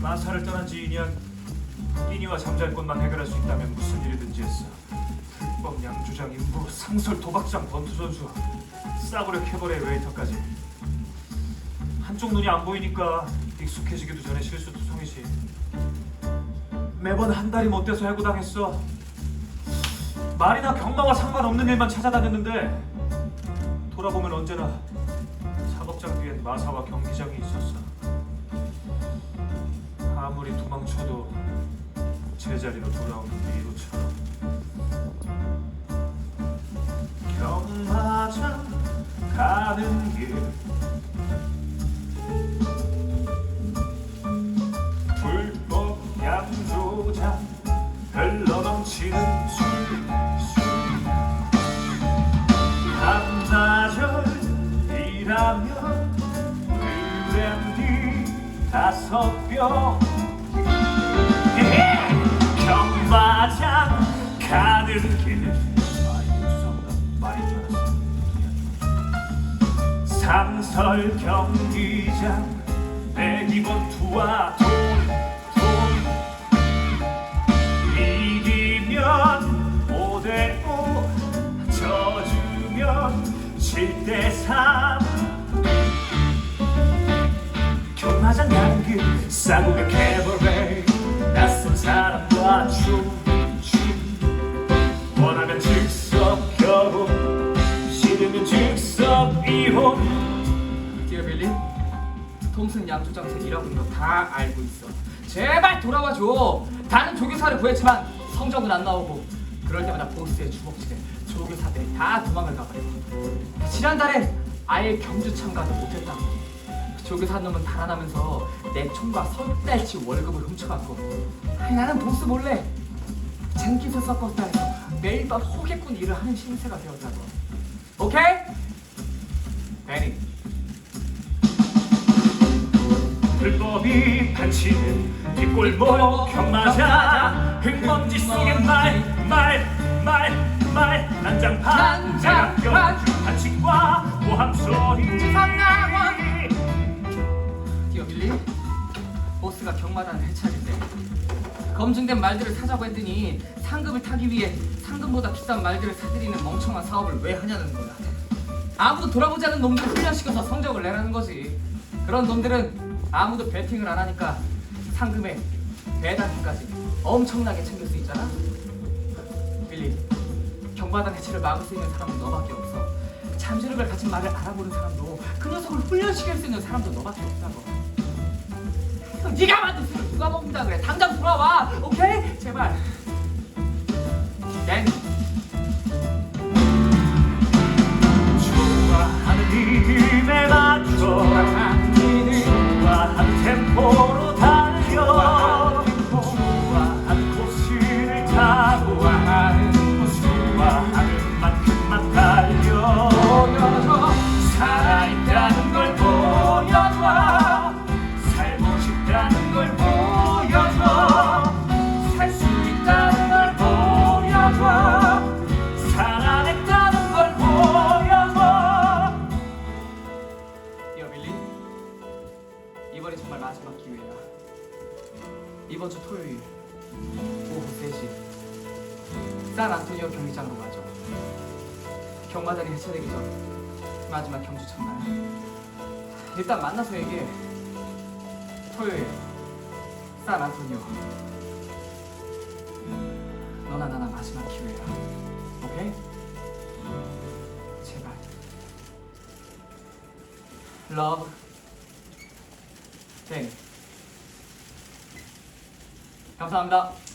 마사를 떠난 지 2년 끼니와 잠잘 곳만 해결할 수 있다면 무슨 일이든지 했어. 불법 양주장 인부 상설 도박장 번투 선수 싸구려 캐버레 웨이터까지. 한쪽 눈이 안 보이니까 익숙해지기도 전에 실수투성이지. 매번 한 달이 못 돼서 해고당했어. 말이나 경마와 상관없는 일만 찾아다녔는데 돌아보면 언제나 작업장 뒤엔 마사와 경기장이 있었어 아무리 도망쳐도 제자리로 돌아오는 미로처럼 경마장 가는 길 다섯 병 예! 경마장 가는 길. 아, 이거 죄송합니다. 상설 경기장 내기본 투와 돈, 길 싸구려 캐버레 낯선 사람과 춤춤 원하면 즉석 결혼 싫으면 즉석 이혼 디어 빌리, 톰슨 양조장생 일하고 있는 거 다 알고 있어. 제발 돌아와줘. 다른 조교사를 구했지만 성적은 안 나오고 그럴 때마다 보스의 주먹질에 조교사들이 다 도망을 가버려. 지난달에 아예 경주 참가도 못했다고. 조교사 놈은 달아나면서 내 총과 석 달치 월급을 훔쳐갔고 아니, 나는 보스 몰래 쟁기서 섞었다 해서 매일 밤 호객꾼 일을 하는 신세가 되었다고. 오케이? 베리. 불법이 판치는 뒷골목 경마장 흙먼지 속에 말말말말 난장판 대학교 한치과 모함 소리 상나 빌리 보스가 경마단을 해체할 때 검증된 말들을 사자고 했더니 상급을 타기 위해 상급보다 비싼 말들을 사들이는 멍청한 사업을 왜 하냐는 거야. 아무도 돌아보지 않은 놈들을 훈련시켜서 성적을 내라는 거지. 그런 놈들은 아무도 배팅을 안 하니까 상금에 배당금까지 엄청나게 챙길 수 있잖아. 빌리 경마단 해체를 막을 수 있는 사람은 너밖에 없어. 잠재력을 가진 말을 알아보는 사람도 그 녀석을 훈련시킬 수 있는 사람도 너밖에 없다고 네가 만든 술을 누가 먹는다 그래? 당장 돌아와. 오케이? 제발. 댄 번주 토요일 오후 3시 산 안토니오 경기장으로 가죠. 경마단이 해체되기 전. 마지막 경주 첫날. 일단 만나서 얘기해. 토요일 산 안토니오 너나 나나 마지막 기회야. 오케이? 제발. 러브 땡 감사합니다